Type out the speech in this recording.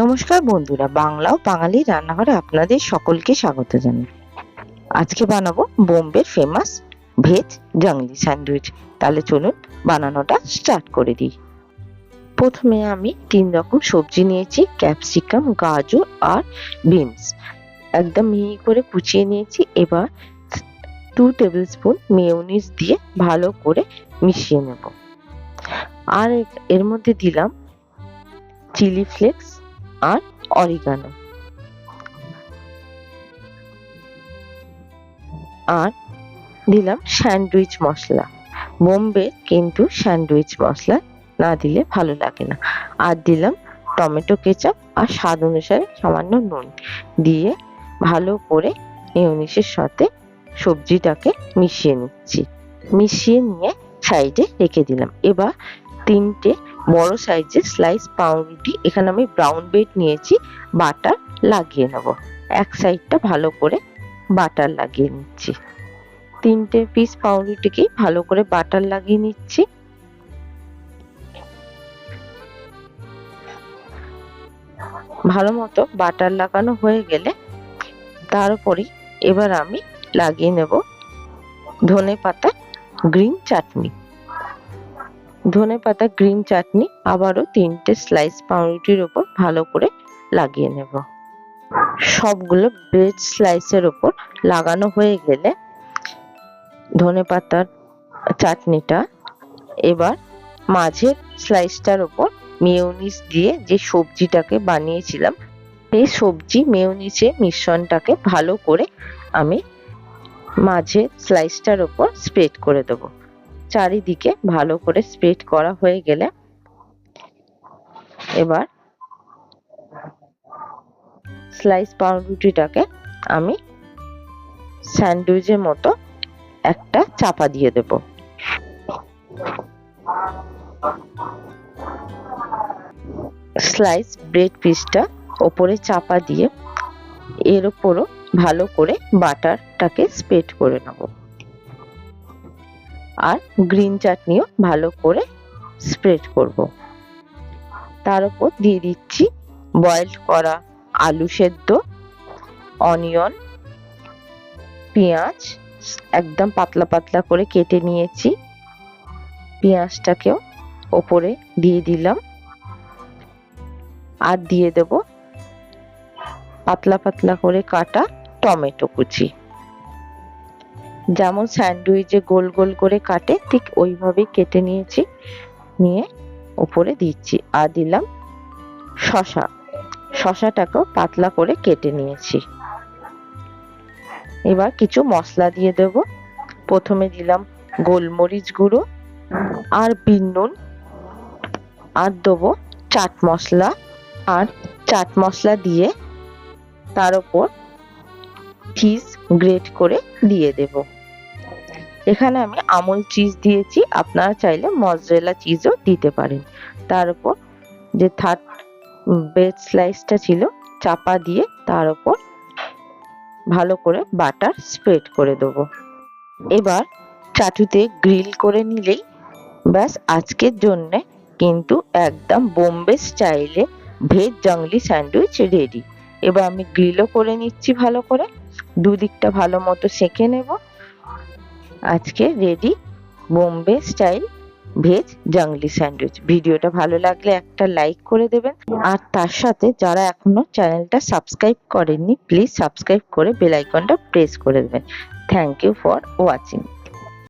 নমস্কার বন্ধুরা, বাংলা ও বাঙালি রান্নাঘরে আপনাদের সকলকে স্বাগত জানাই। আজকে বানাবো বোম্বের ফেমাস ভেজ জাংলি স্যান্ডউইচ। তাহলে চলুন বানানোটা স্টার্ট করে দিই। প্রথমে আমি তিন রকম সবজি নিয়েছি ক্যাপসিকাম গাজর আর বিনস একদম মিহি করে কুচিয়ে নিয়েছি, এবার টু টেবিল স্পুন মেয়োনিজ দিয়ে ভালো করে মিশিয়ে নেব। আর এর মধ্যে দিলাম চিলি ফ্লেক্স আর অরিগানো। আর দিলাম স্যান্ডউইচ মশলা। বোম্বে কিন্তু স্যান্ডউইচ মশলা না দিলে ভালো লাগে না। আর দিলাম টমেটো কেচাপ আর স্বাদ অনুসারে সামান্য নুন। দিয়ে ভালো করে মেয়োনিসের সাথে সবজিটাকে মিশিয়ে নিচ্ছি। মিশিয়ে নিয়ে সাইডে রেখে দিলাম। এবার তিনটে বড় সাইজের স্লাইস পাউরুটি। এখানে আমি ব্রাউন ব্রেড নিয়েছি বাটার লাগিয়ে নেব। এক সাইডটা ভালো করে বাটার লাগিয়ে নিচ্ছি। তিনটে পিস পাউরুটিকেই ভালো করে বাটার লাগিয়ে নিচ্ছি। ভালো মতো বাটার লাগানো হয়ে গেলে তার উপরই এবার আমি লাগিয়ে নেব ধনে পাতা গ্রিন চাটনি ধনে পাতা, গ্রিন চাটনি, আবারও তিনটে স্লাইস পাউরুটির ওপর ভালো করে লাগিয়ে নেব। সবগুলো ব্রেড স্লাইসের ওপর লাগানো হয়ে গেলে ধনে পাতার চাটনিটা এবার মাঝের স্লাইসটার ওপর মেয়োনিজ দিয়ে যে সবজিটাকে বানিয়েছিলাম, সেই সবজি মেয়োনিজে মিশ্রণটাকে ভালো করে আমি মাঝে স্লাইসটার ওপর স্প্রেড করে দেবো। চারিদিকে ভালো করে স্প্রেড করা হয়ে গেলে এবার স্লাইস পাউরুটিটাকে আমি স্যান্ডউইচের মতো একটা চাপা দিয়ে দেব। স্লাইস ব্রেড পিসটা ওপরে চাপা দিয়ে এর ওপরও ভালো করে বাটারটাকে স্প্রেড করে নেব। আর গ্রিন চাটনিও ভালো করে স্প্রেড করব। তার উপর দিয়ে দিচ্ছি বয়েলড করা আলু সেদ্ধ অনিয়ন পেঁয়াজ, একদম পাতলা পাতলা করে কেটে নিয়েছি। পেঁয়াজটাকেও ওপরে দিয়ে দিলাম। আর দিয়ে দেব পাতলা পাতলা করে কাটা টমেটো কুচি। যেমন স্যান্ডউইচে গোল গোল করে কাটে, ঠিক ওইভাবেই কেটে নিয়েছি, নিয়ে উপরে দিচ্ছি। আর দিলাম শশা শশাটাকেও পাতলা করে কেটে নিয়েছি। এবার কিছু মশলা দিয়ে দেব। প্রথমে দিলাম গোলমরিচ গুঁড়ো আর বিন নুন। আর দেবো চাট মশলা। আর চাট মশলা দিয়ে তার উপর চিজ গ্রেট করে দিয়ে দেব। এখানে আমি আমুল চিজ দিয়েছি, আপনারা চাইলে মজরেলা চিজও দিতে পারেন। তার উপর যে থার্ড ব্রেড স্লাইসটা ছিল, চাপা দিয়ে তার উপর ভালো করে বাটার স্প্রেড করে দেব। এবার চাটুতে গ্রিল করে নিলেই ব্যাস, আজকের জন্যে কিন্তু একদম বোম্বে স্টাইলে ভেজ জংলি স্যান্ডউইচ রেডি এবার আমি গ্রিলও করে নিচ্ছি ভালো করে, দুদিকটা ভালো মতো সেঁকে নেব। আজকে ready Bombay style veg jungli sandwich. ভিডিওটা ভালো লাগলে একটা লাইক করে দেবেন। আর তার সাথে যারা এখনও চ্যানেলটা সাবস্ক্রাইব করেননি প্লিজ সাবস্ক্রাইব করে বেল আইকনটা প্রেস করে দেবেন। Thank you for watching